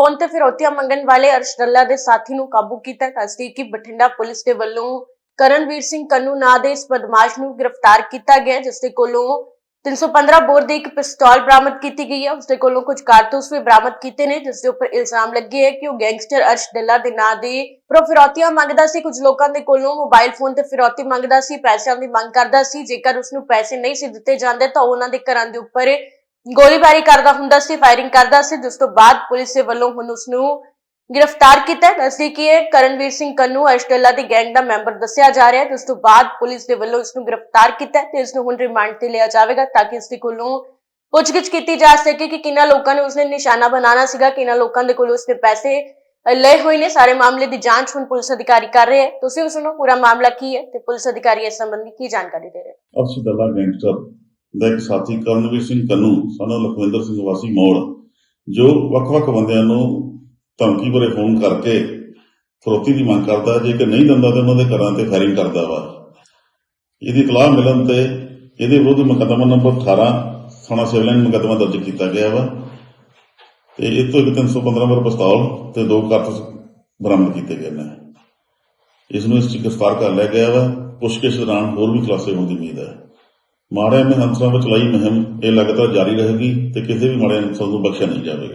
Phone ਤੇ ਫਿਰੌਤੀਆਂ ਮੰਗਣ ਵਾਲੇ ਅਰਸ਼ ਰੱਲਾ ਦੇ ਸਾਥੀ ਨੂੰ ਕਾਬੂ ਕੀਤਾ ਦੱਸਦੀ ਬਠਿੰਡਾ ਪੁਲਿਸ ਦੇ ਵੱਲੋਂ ਕਰਨਵੀਰ ਸਿੰਘ ਕੰਨੂ ਨਾਂ ਦੇ ਇਸ ਬਦਮਾਸ਼ ਨੂੰ ਗ੍ਰਿਫਤਾਰ ਕੀਤਾ ਗਿਆ ਜਿਸ ਦੇ ਕੋਲੋਂ 315 ਬੋਰ ਦੀ ਇੱਕ ਪਿਸਤੌਲ ਬਰਾਮਦ ਕੀਤੀ ਗਈ ਹੈ। ਉਸ ਦੇ ਕੋਲੋਂ ਕੁਝ ਕਾਰਤੂਸ ਵੀ ਬਰਾਮਦ ਕੀਤੇ ਨੇ ਜਿਸ ਦੇ ਉੱਪਰ ਇਲਜ਼ਾਮ ਲੱਗੇ ਹੈ ਕਿ ਉਹ ਗੈਂਗਸਟਰ ਅਰਸ਼ ਡੱਲਾ ਦੇ ਨਾਂ ਦੇ ਪ੍ਰੋ ਫਿਰੌਤੀਆਂ ਮੰਗਦਾ ਸੀ। ਕੁਝ ਲੋਕਾਂ ਦੇ ਕੋਲੋਂ ਮੋਬਾਈਲ ਫੋਨ ਤੇ ਫਿਰੌਤੀ ਮੰਗਦਾ ਸੀ, ਪੈਸਿਆਂ ਦੀ ਮੰਗ ਕਰਦਾ ਸੀ। ਜੇਕਰ ਉਸ ਨੂੰ ਪੈਸੇ ਨਹੀਂ ਸੀ ਦਿੱਤੇ ਜਾਂਦੇ ਤਾਂ ਉਹਨਾਂ ਦੇ ਘਰਾਂ ਦੇ ਉੱਪਰ ਗੋਲੀਬਾਰੀ ਕਰਦਾ ਹੁੰਦਾ ਸੀ ਫਾਇਰਿੰਗ ਕਰਦਾ ਸੀ, ਜਿਸ ਤੋਂ ਬਾਅਦ ਪੁਲਿਸ ਦੇ ਵੱਲੋਂ ਹੁਣ ਉਸ ਨੂੰ ਗ੍ਰਿਫਤਾਰ ਕੀਤਾ ਦੱਸਦੀ ਕਿ ਇਹ ਕਰਨਵੀਰ ਸਿੰਘ ਕੰਨੂ ਅਸ਼ਟਲਾ ਦੀ ਗੈਂਗ ਦਾ ਮੈਂਬਰ ਦੱਸਿਆ ਜਾ ਰਿਹਾ ਹੈ, ਜਿਸ ਤੋਂ ਬਾਅਦ ਪੁਲਿਸ ਦੇ ਵੱਲੋਂ ਇਸ ਨੂੰ ਗ੍ਰਿਫਤਾਰ ਕੀਤਾ ਤੇ ਇਸ ਨੂੰ ਹੁਣ ਰਿਮਾਂਡ ਤੇ ਲਿਆ ਜਾਵੇਗਾ ਤਾਂ ਕਿ ਇਸ ਦੇ ਕੋਲੋਂ ਪੁੱਛਗਿੱਛ ਕੀਤੀ ਜਾ ਸਕੇ ਕਿ ਕਿੰਨਾ ਲੋਕਾਂ ਨੇ ਉਸਨੇ ਨਿਸ਼ਾਨਾ ਬਣਾਉਣਾ ਸੀਗਾ, ਕਿੰਨਾ ਲੋਕਾਂ ਦੇ ਕੋਲੋਂ ਉਸਨੇ ਪੈਸੇ ਲਏ ਹੋਏ ਨੇ। ਸਾਰੇ ਮਾਮਲੇ ਦੀ ਜਾਂਚ ਹੁਣ ਪੁਲਿਸ ਅਧਿਕਾਰੀ ਕਰ ਰਹੇ ਹੈ। ਤੁਸੀਂ ਵੀ ਸੁਣੋ, ਪੂਰਾ ਮਾਮਲਾ ਕੀ ਹੈ ਤੇ ਪੁਲਿਸ ਅਧਿਕਾਰੀ ਇਸ ਸੰਬੰਧੀ ਕੀ ਜਾਣਕਾਰੀ ਦੇ ਰਹੇ ਹਨ ਅਰਸ਼ ਗੈਂਗਸਟਰ ਦਾ ਇੱਕ ਸਾਥੀ ਕਰਨਵੀਰ ਸਿੰਘ ਕੰਨੂ ਸਾਨਾ ਲਖਵਿੰਦਰ ਸਿੰਘ ਵਾਸੀ ਮੋੜ, ਜੋ ਵੱਖ-ਵੱਖ ਬੰਦਿਆਂ ਨੂੰ ਧਮਕੀ ਭਰੇ ਫੋਨ ਕਰਕੇ ਫਰੋਤੀ ਦੀ ਮੰਗ ਕਰਦਾ ਜੇ ਕਿ ਨਹੀਂ ਦਿੰਦਾ ਤੇ ਉਹਨਾਂ ਦੇ ਘਰਾਂ ਤੇ ਫਾਇਰਿੰਗ ਕਰਦਾ ਵਾ। ਇਹਦੀ ਇਤਲਾਹ ਮਿਲਣ ਤੇ ਇਹਦੇ ਵਿਰੁੱਧ ਮੁਕੱਦਮਾ ਨੰਬਰ 18 ਥਾਣਾ ਸਿਵਲ ਲਾਈਨ ਮੁਕੱਦਮਾ ਦਰਜ ਕੀਤਾ ਗਿਆ ਵਾ। ਤੇ ਇਹ ਤੋਂ ਇੱਕ 315 ਨੰਬਰ ਪਿਸਤੌਲ ਤੇ ਦੋ ਕਾਰਤੂਸ ਬਰਾਮਦ ਕੀਤੇ ਗਏ ਨੇ। ਇਸ ਨੂੰ ਇਸ 'ਚ ਗ੍ਰਿਫਤਾਰ ਕਰ ਲਿਆ ਗਿਆ ਵਾ। ਪੁੱਛਗਿੱਛ ਦੌਰਾਨ ਹੋਰ ਵੀ ਖੁਲਾਸੇ ਹੋਣ ਦੀ ਉਮੀਦ ਹੈ। ਮਾੜੇ ਅਨਸਰਾਂ ਵਿੱਚ ਚਲਾਈ ਮੁਹਿੰਮ, ਇਹ ਲਗਾਤਾਰ ਜਾਰੀ ਰਹੇਗੀ ਤੇ ਕਿਸੇ ਵੀ ਮਾੜੇ ਅਨਸਰ ਨੂੰ ਬਖਸ਼ਿਆ ਨਹੀਂ ਜਾਵੇਗਾ।